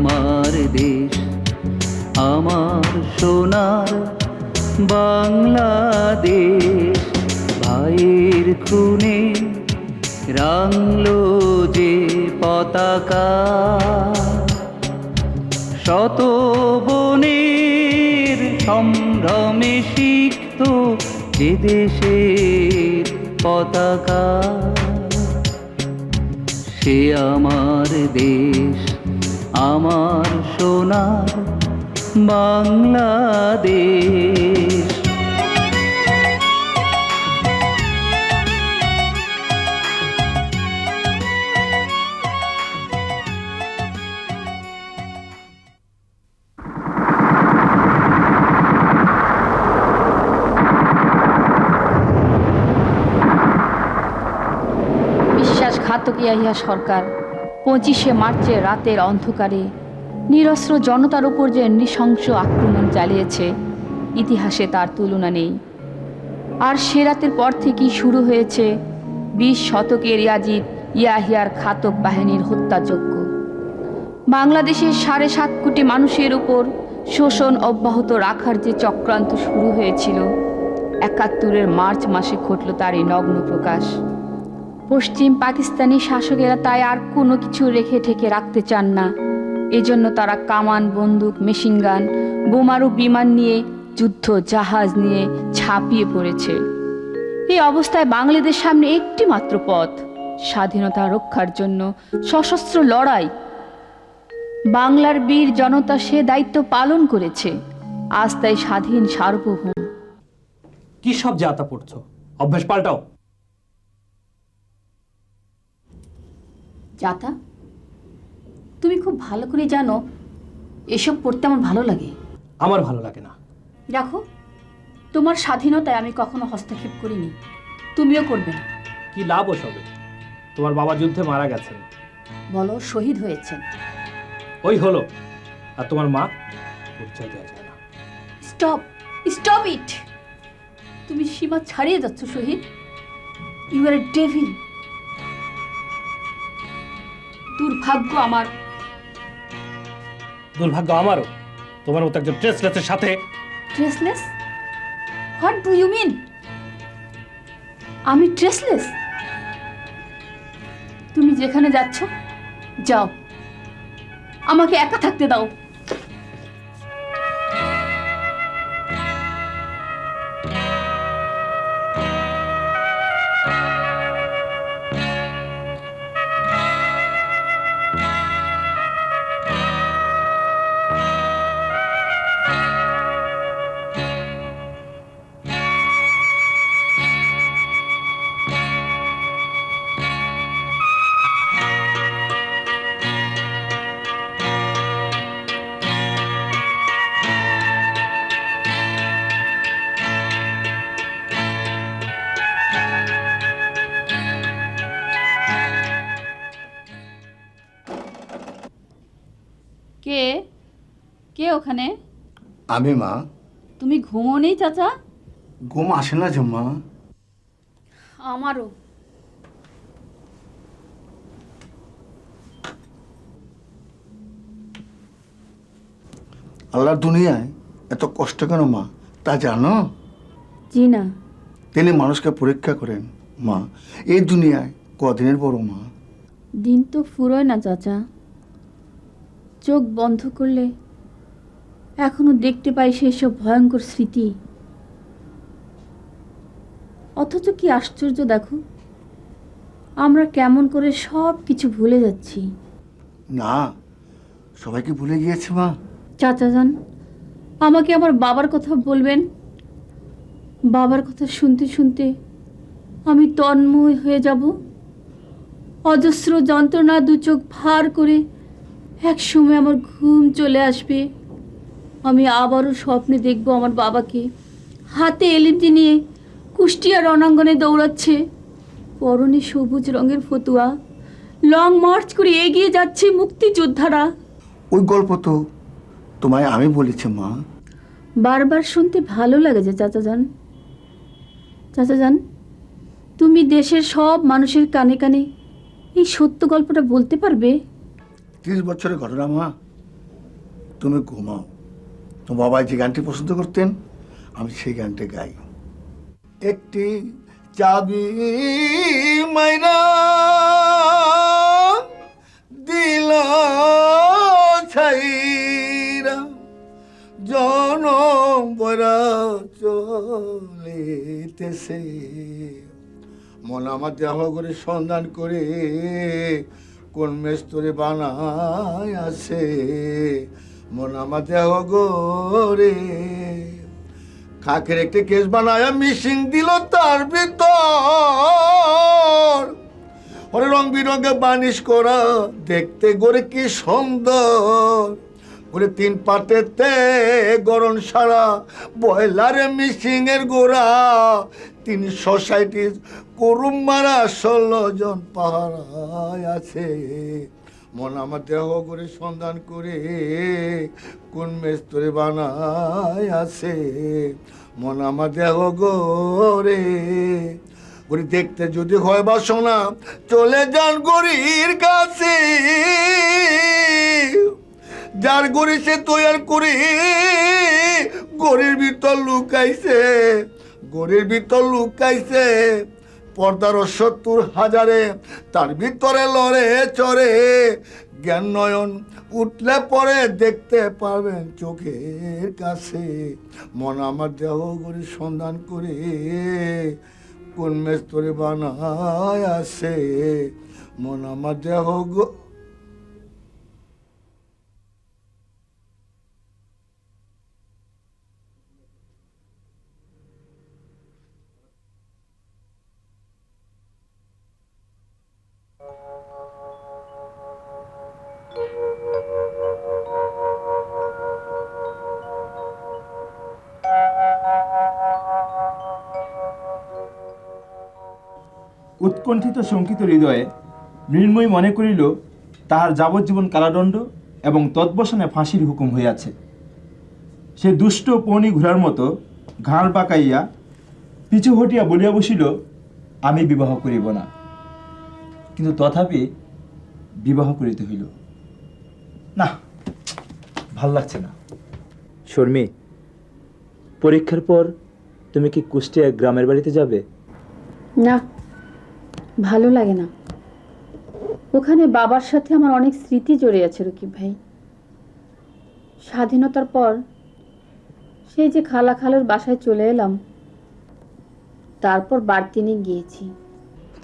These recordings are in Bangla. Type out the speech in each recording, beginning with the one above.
আমার দেশ, আমার সোনার বাংলাদেশ। ভাইয়ের খুনে রাংলো যে পতাকা। শত বনের সম্ভ্রমে সিক্ত যে দেশের পতাকা। সে আমার দেশ আমার সোনার বাংলাদেশ। বিশ্বাসঘাতক ইয়া সরকার। পঁচিশে মার্চে রাতের অন্ধকারে নিরস্ত্র জনতার উপর যে নৃশংস আক্রমণ চালিয়েছে, ইতিহাসে তার তুলনা নেই। আর সে রাতের পর থেকেই শুরু হয়েছে বিশ শতকের ইয়াজিদ ইয়াহিয়ার খাতক বাহিনীর হত্যাযজ্ঞ। বাংলাদেশের সাড়ে সাত কোটি মানুষের উপর শোষণ অব্যাহত রাখার যে চক্রান্ত শুরু হয়েছিল, একাত্তরের মার্চ মাসে ঘটল তারই নগ্ন প্রকাশ। পশ্চিম পাকিস্তানি শাসকেরা তাই আর কোনো কিছু রেখে ঠেকে রাখতে চান না। এজন্য তারা কামান, বন্দুক মেশিনগান বোমারু বিমান নিয়ে, যুদ্ধ, জাহাজ নিয়ে ছাপিয়ে পড়েছে। এই অবস্থায় বাংলাদেশ সামনে একটি মাত্র পথ, স্বাধীনতা রক্ষার জন্য সশস্ত্র লড়াই। বাংলার বীর জনতা সে দায়িত্ব পালন করেছে, আজ তাই স্বাধীন সার্বভৌম। কি সব জাতা পড়ছো? অভ্যাস পাল্টাও। যাতা তুমি খুব ভালো করে জানো এসব পড়তে আমার ভালো লাগে। আমার ভালো লাগে না। দেখো তোমার স্বাধীনতায় আমি কখনো হস্তক্ষেপ করিনি। তুমিও করবে না। কি লাভ ওসবে? তোমার বাবা যুদ্ধে মারা গেছেন। বলো শহীদ হয়েছেন। ওই হলো আর তোমার মা পরিচয় দেওয়া যায় না। Stop stop it. তুমি সীমা ছাড়িয়ে যাচ্ছ শহীদ। ইউ আর এ ডেভিল দুর্ভাগ্য আমার। দুর্ভাগ্য আমারও। তোমার মতো একজন ট্রেসলেসের সাথে। Dressless what do you mean আমি ড্রেসলেস তুমি যেখানে যাচ্ছ যাও। আমাকে একা থাকতে দাও। ওখানে? আমি মা। তুমি ঘুমো নেই চাচা? ঘুম আসে না যে মা। আমারও। আল্লাহর দুনিয়ায় এত কষ্ট কেন মা? তা জানো? জি না। তিনি মানুষকে পরীক্ষা করেন মা। এই দুনিয়ায় কদিনের বড় মা? দিন তো ফুরোয় না চাচা। চোখ বন্ধ করলে এখনও দেখতে পাই সেসব ভয়ঙ্কর স্মৃতি। অথচ কি আশ্চর্য দেখো আমরা কেমন করে সব কিছু ভুলে যাচ্ছি। না সবাইকে ভুলে গিয়েছে মা? চাচা যান আমাকে আমার বাবার কথা বলবেন? বাবার কথা শুনতে শুনতে আমি তন্ময় হয়ে যাব। অজস্র যন্ত্রণা দু চোখ ভার করে এক সময় আমার ঘুম চলে আসবে। আমি আবারও স্বপ্নে দেখব আমার বাবাকে। হাতে এলিমটি নিয়ে কুষ্টিয়া রণাঙ্গনে দৌড়াচ্ছে। পরনে সবুজ রঙের ফতুয়া। লং মার্চ করে এগিয়ে যাচ্ছে মুক্তিযোদ্ধারা। ওই গল্প তো তোমায় আমি বলেছি মা। বারবার শুনতে ভালো লাগে যে চাচা যান চাচা যান তুমি দেশের সব মানুষের কানে কানে এই সত্য গল্পটা বলতে পারবে? তিরিশ বছরের ঘটনা মা। তুমি ঘুমাও। তো বাবা যে গানটি পছন্দ করতেন, আমি সেই গানটি গাই। একটি চাবি মাইনা দিল ছাইরা, জনম বরা চলিতেছে। মন আমার দেহ করে সন্ধান করে কোন মেস্তরে বানায় আছে। মন দেহ গরে খাকের একটি কেস বানায় মিশিং দিল তার ভিতর। ওরে রং বিরঙে বানিশ করা, দেখতে গড়ে কি সুন্দর। ওরে তিন পাটেতে গরম সারা বয়লারে মিশিং এর গোড়া। তিন সোসাইটি করুম মারা, ষোলো জন পাহারায় আছে। মন আমার দেহ করে সন্ধান করে কোন মেস্তরে বানায় আছে? মন আমার দেহ গোরে ওরে দেখতে যদি হয় বাসনা, চলে যান গরির কাছে। যার গড়ি সে তৈয়ার করে, গড়ির ভিতর লুকাইছে, গড়ির ভিতর লুকাইছে। পর্দার সত্তর হাজারে, তার ভিতরে লড়ে চড়ে। জ্ঞান নয়ন উঠলে পরে দেখতে পারবেন চোখের কাছে। মন আমার দেহ করে সন্ধান করে, কোন মেস্তরে বানায় আসে মন আমার দেহ শঙ্কিত হৃদয়ে মৃন্ময়ী মনে করিল তাহার যাবজ্জীবন কারাদণ্ড এবং তৎবসনে ফাঁসির হুকুম হইয়াছে। সে দুষ্ট পণি ঘোড়ার মতো ঘাড় পাকাইয়া পিছু হটিয়া বলিয়া বসিল আমি বিবাহ করিব না। কিন্তু তথাপি বিবাহ করিতে হইল। না ভালো লাগছে না। শর্মী পরীক্ষার পর তুমি কি কুষ্টিয়া গ্রামের বাড়িতে যাবে? না। ভালো লাগে না। ওখানে বাবার সাথে আমার অনেক স্মৃতি জড়িয়ে আছে রকিব ভাই। স্বাধীনতার পর সেই যে খালা খালুর বাসায় চলে এলাম তারপর বাড়তিনে গিয়েছি।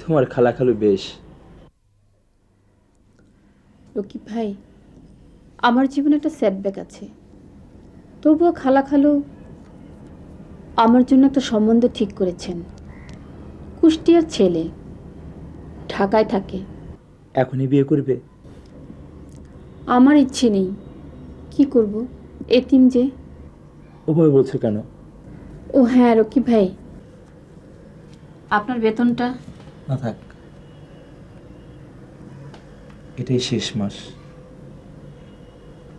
তোমার খালাখালু বেশ। রকিব ভাই আমার জীবনে একটা সেটব্যাক আছে। তবুও খালা খালু আমার জন্য একটা সম্বন্ধ ঠিক করেছেন। কুষ্টিয়ার ছেলে। ঢাকায় থাকে। এখনই বিয়ে করবে? আমার ইচ্ছে নেই। কি করব? এতিম যে। ওভাবে বলছো কেন? ও হ্যাঁ রকি ভাই। আপনার বেতনটা? না থাক। এটাই শেষ মাস।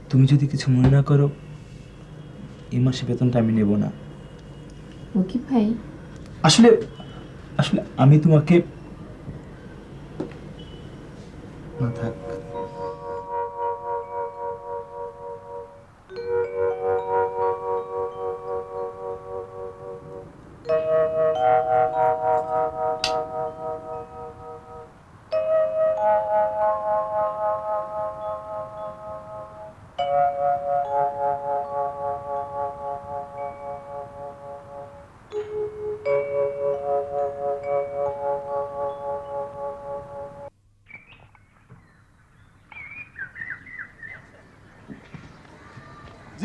তুমি যদি কিছু মনে না করো এই মাসে বেতনটা আমি নেব না। রকি ভাই। আসলে আসলে আমি তোমাকে না থাক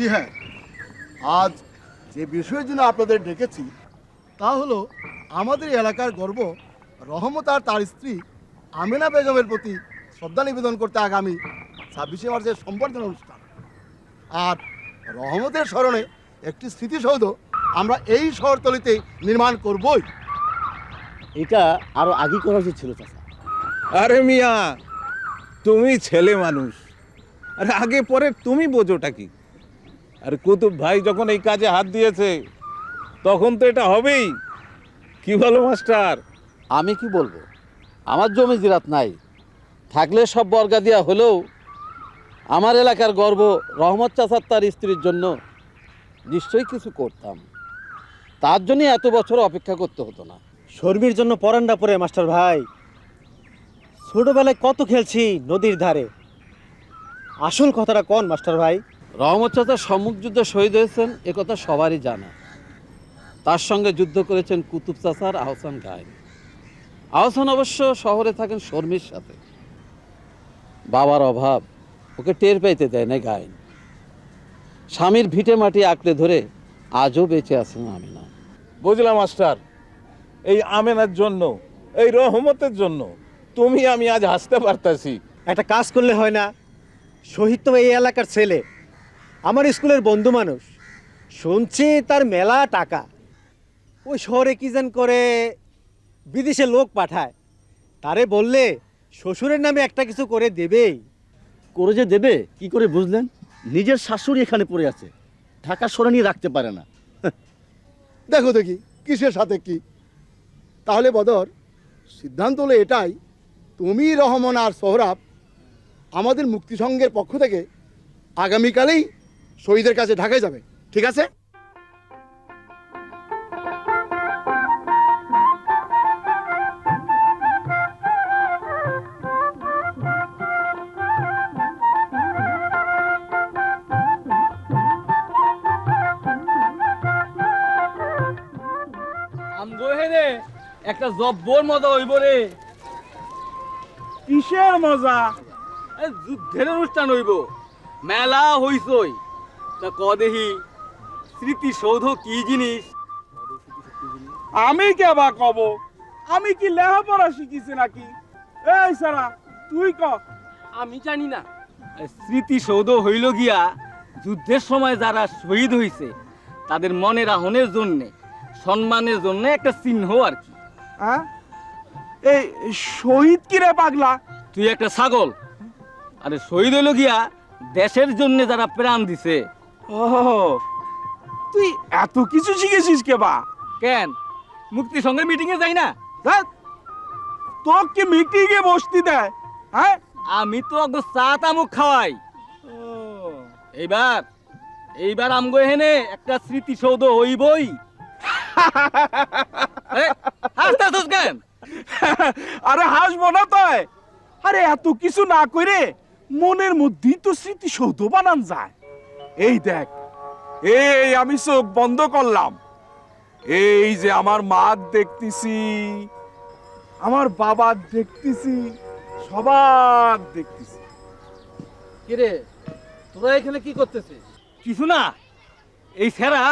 জি হ্যাঁ? আজ যে বিষয়ের জন্য আপনাদের ডেকেছি তা হলো আমাদের এলাকার গর্ব রহমত আর তার স্ত্রী আমিনা বেগমের প্রতি শ্রদ্ধা নিবেদন করতে আগামী ছাব্বিশে মার্চের সম্বর্ধনা অনুষ্ঠান। আর রহমতের স্মরণে একটি স্মৃতিসৌধ আমরা এই শহরতলিতে নির্মাণ করবই। এটা আরও আগে করা উচিত ছিল চাচা। আরে মিয়া তুমি ছেলে মানুষ। আরে আগে পরে তুমি বোঝোটা কি? আর কুতুব ভাই যখন এই কাজে হাত দিয়েছে তখন তো এটা হবেই। কি বলো মাস্টার? আমি কি বলব? আমার জমি জিরাত নাই। থাকলে সব বর্গা দেওয়া হলেও আমার এলাকার গর্ব রহমত চাচার তার স্ত্রীর জন্য নিশ্চয়ই কিছু করতাম। তার জন্যই এত বছর অপেক্ষা করতে হতো না। শর্মির জন্য পরান্ডা পরে মাস্টার ভাই। ছোটবেলায় কত খেলছি নদীর ধারে। আসল কথাটা কন মাস্টার ভাই? রহমত চাচা সম্মুখ যুদ্ধে শহীদ হয়েছেন একথা সবারই জানা। তার সঙ্গে যুদ্ধ করেছেন কুতুব চাচার আহসান গায়েন। আহসান অবশ্য শহরে থাকেন শর্মির সাথে। বাবার অভাব ওকে টের পাইতে দেয় না গায়েন। স্বামীর ভিটে মাটি আঁকড়ে ধরে আজও বেঁচে আছেন আমি না বুঝলাম মাস্টার। এই আমেনার জন্য এই রহমতের জন্য তুমি আমি আজ হাসতে পারতাছি। একটা কাজ করলে হয় না। শহীদ তো এই এলাকার ছেলে। আমার স্কুলের বন্ধু মানুষ। শুনছি তার মেলা টাকা। ওই শহরে কি যেন করে বিদেশে লোক পাঠায়। তারে বললে শ্বশুরের নামে একটা কিছু করে দেবেই। করে যে দেবে? কি করে বুঝলেন? নিজের শাশুড়ি এখানে পড়ে আছে। ঢাকা সরে নিয়ে রাখতে পারে না। দেখো দেখি কিসের সাথে কি? তাহলে বদর সিদ্ধান্ত হলো এটাই তুমি রহমান আর সোহরাব আমাদের মুক্তি সংঘের পক্ষ থেকে আগামীকালেই শহীদের কাছে ঢাকায় যাবে ঠিক আছে? একটা জব্বর মজা হইব রে। কিসের মজা? এ, যুদ্ধের অনুষ্ঠান হইব। মেলা হইছই তা ক দেহি? স্মৃতিসৌধ কি জিনিস? আমি কে বা কব? আমি কি লেখাপড়া শিখিছি নাকি? এই সারা তুই ক। আমি জানি না। স্মৃতিসৌধ হইল গিয়া যুদ্ধের সময় যারা শহীদ হইছে তাদের মনের আহনের জন্যে সম্মানের জন্য একটা চিহ্ন আর কি। হ্যাঁ? এই শহীদ কিরে পাগলা? তুই একটা ছাগল। আরে শহীদ হইল গিয়া দেশের জন্য যারা প্রাণ দিছে ও তুই এত কিছু শিখেছিস কে বা? কেন? মুক্তি সঙ্গে মিটিং এ যাই না? ধ্যাৎ, তোর কি মিটিংয়ে বসতি দেয় হ্যাঁ? আমি তো অগো চা তামুক খাওয়াই। এইবার এইবার আমগো এখানে একটা স্মৃতিসৌধ হইবই। এ, কেন? আরে হাসবো না তাই। আরে এত কিছু না করে মনের মধ্যেই তো স্মৃতিসৌধ বানান যায়। এই দেখ এই আমি চোখ বন্ধ করলাম। এই যে আমার মা দেখতেছি আমার বাবা দেখতেছি সবার দেখতেছি। কিরে তোরা এখানে কি করতেছিস? কিছু না এই সেরা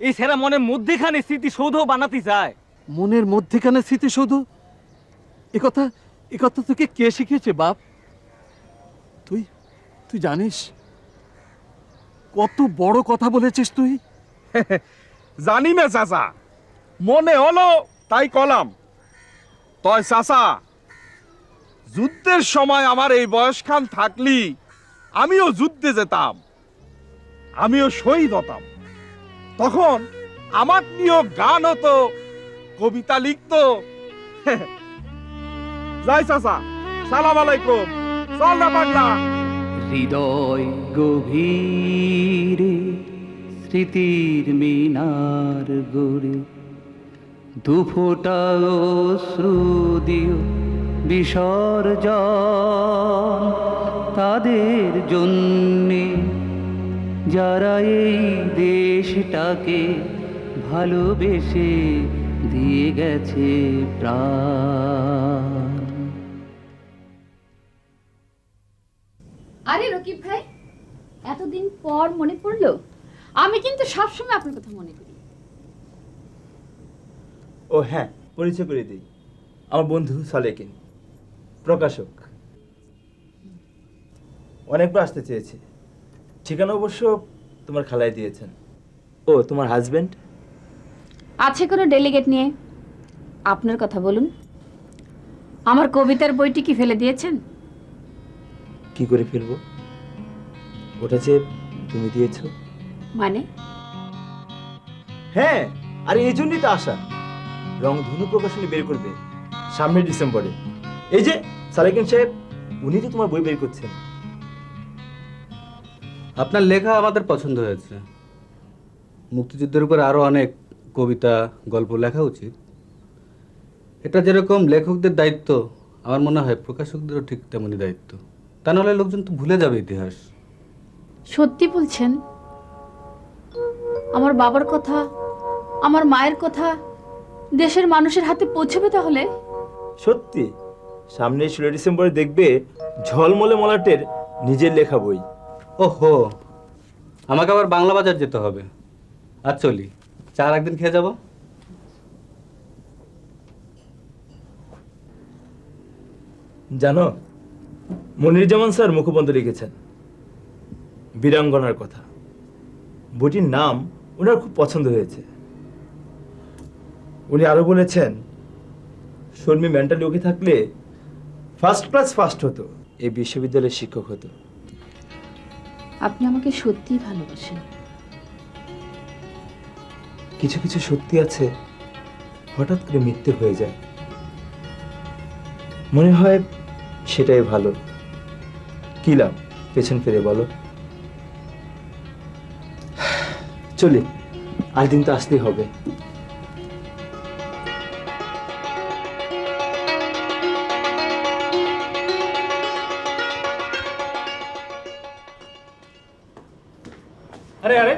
এই সেরা মনের মধ্যেখানে স্মৃতিসৌধ বানাতে চায় মনের মধ্যেখানে স্মৃতিসৌধ? একথা একথা তোকে কে শিখিয়েছে বাপ? তুই তুই জানিস? কত বড় কথা বলেছিস তুই? জানি না, চাচা। মনে হলো তাই কলাম। তয়, চাচা, যুদ্ধের সময় আমার এই বয়সখান থাকলি আমিও যুদ্ধে যেতাম, আমিও শহীদ হতাম। তখন আমার নিয়েও গান হতো, কবিতা লিখতো। যাই, চাচা, সালাম আলাইকুম। চল না, পাগলা। হৃদয় গভীরে, স্মৃতির মিনার গড়ে। দুফোটা অশ্রু দিও বিসর্জন তাদের জন্যে। যারা এই দেশটাকে ভালোবেসে দিয়ে গেছে প্রাণ। পর মনে পড়ল? আমি কিন্তু সবসময় আপনার কথা মনে করি। ও হ্যাঁ পরিচয় করে দিই। আমার বন্ধু সালেকিন প্রকাশক। অনেকবার আসতে চেয়েছে। ঠিকানা অবশ্য তোমার খালায় দিয়েছেন। ও তোমার হাজবেন্ড আছে কোনো ডেলিগেট নিয়ে? আপনার কথা বলুন। আমার কবিতার বইটি কি ফেলে দিয়েছেন? কি করে ফেলব? ওটা যে তুমি দিয়েছ। মানে? হ্যাঁ আর এই জন্যই তো আশা। রংধনু প্রকাশনী বের করবে সামনের ডিসেম্বরে। এই যে সালেকিন সাহেব উনি তো তোমার বই বের করছেন। আপনার লেখা আমাদের পছন্দ হয়েছে। মুক্তিযুদ্ধের উপর আরও অনেক কবিতা গল্প লেখা উচিত। এটা যেরকম লেখকদের দায়িত্ব আমার মনে হয় প্রকাশকদেরও ঠিক তেমনই দায়িত্ব। তা নাহলে লোকজন তো ভুলে যাবে ইতিহাস। সত্যি বলছেন? আমার বাবার কথা আমার মায়ের কথা দেশের মানুষের হাতে পৌঁছবে তাহলে? সত্যি। সামনে ষোলো ডিসেম্বরে দেখবে ঝলমলে মলাটের নিজের লেখা বই। ওহো আমাকে আবার বাংলা বাজার যেতে হবে। আর চলি চার একদিন খেয়ে যাব? জানো মনির মনিরুজ্জামান স্যার মুখবন্ধ লিখেছেন। বীরাঙ্গনার কথা। বইটির নাম ওনার খুব পছন্দ হয়েছে। উনি আরও বলেছেন শর্মী মেন্টালি ওকে থাকলে ফার্স্ট ক্লাস ফার্স্ট হতো এই বিশ্ববিদ্যালয়ের শিক্ষক হতো। আপনি আমাকে সত্যিই ভালোবাসেন। কিছু কিছু সত্যি আছে হঠাৎ করে মৃত্যু হয়ে যায়। মনে হয় সেটাই ভালো। কি লাভ পেছন ফিরে বলো। চলি আজ দিন তো আসতেই হবে। আরে আরে,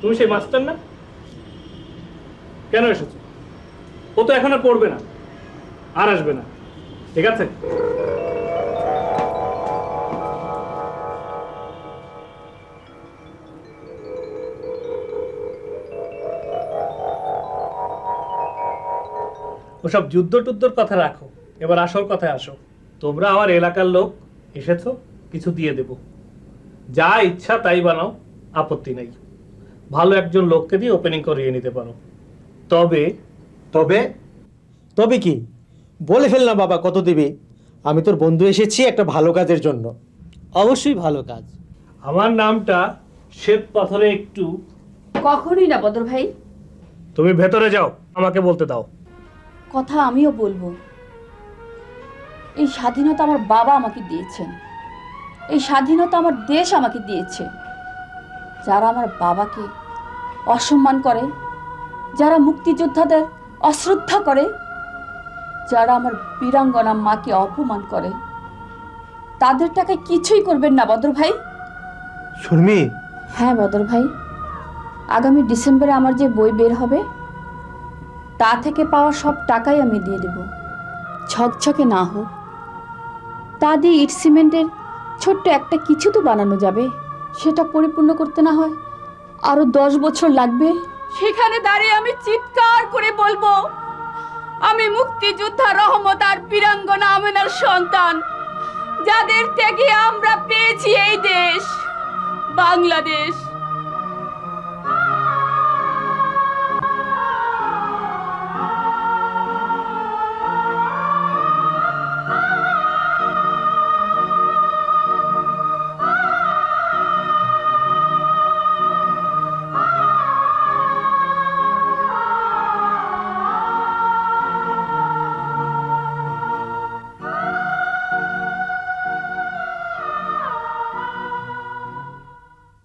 তুমি সেই মাস্টার না? কেন এসেছ? ও তো এখন আর পড়বে না, আর আসবে না, ঠিক আছে? ওসব যুদ্ধ টুদ্ধর কথা রাখো। এবার আসল কথায় আসো। তোমরা আমার এলাকার লোক এসেছ কিছু দিয়ে দেব। যা ইচ্ছা তাই বানাও আপত্তি নেই। ভালো একজন লোককে দিয়ে ওপেনিং করিয়ে নিতে পারো। তবে তবে? তবে কি? বলে ফেল না বাবা কত দিবি? আমি তোর বন্ধু এসেছি একটা ভালো কাজের জন্য। অবশ্যই ভালো কাজ। আমার নামটা শ্বেত পাথরে একটু কখনোই না বদর ভাই তুমি ভেতরে যাও আমাকে বলতে দাও। কথা আমিও বলব। এই স্বাধীনতা আমার বাবা আমাকে দিয়েছেন। এই স্বাধীনতা আমার দেশ আমাকে দিয়েছে। যারা আমার বাবাকে অসম্মান করে যারা মুক্তিযোদ্ধাদের অশ্রদ্ধা করে যারা আমার বীরাঙ্গনা মাকে অপমান করে তাদের টাকায় কিছুই করবেন না বদর ভাই। শর্মি। হ্যাঁ বদর ভাই। আগামী ডিসেম্বরে আমার যে বই বের হবে তা থেকে পাওয়া সব টাকাই আমি দিয়ে দেব। ঝকঝকে না হোক। তা দিয়ে ইট সিমেন্টের ছোট্ট একটা কিছু তো বানানো যাবে, সেটা পরিপূর্ণ করতে না হয় আরও দশ বছর লাগবে। সেখানে দাঁড়িয়ে আমি চিৎকার করে বলব, আমি মুক্তিযোদ্ধা রহমত আর বীরাঙ্গনা আমেনার সন্তান, যাদের থেকে আমরা পেয়েছি এই দেশ, বাংলাদেশ।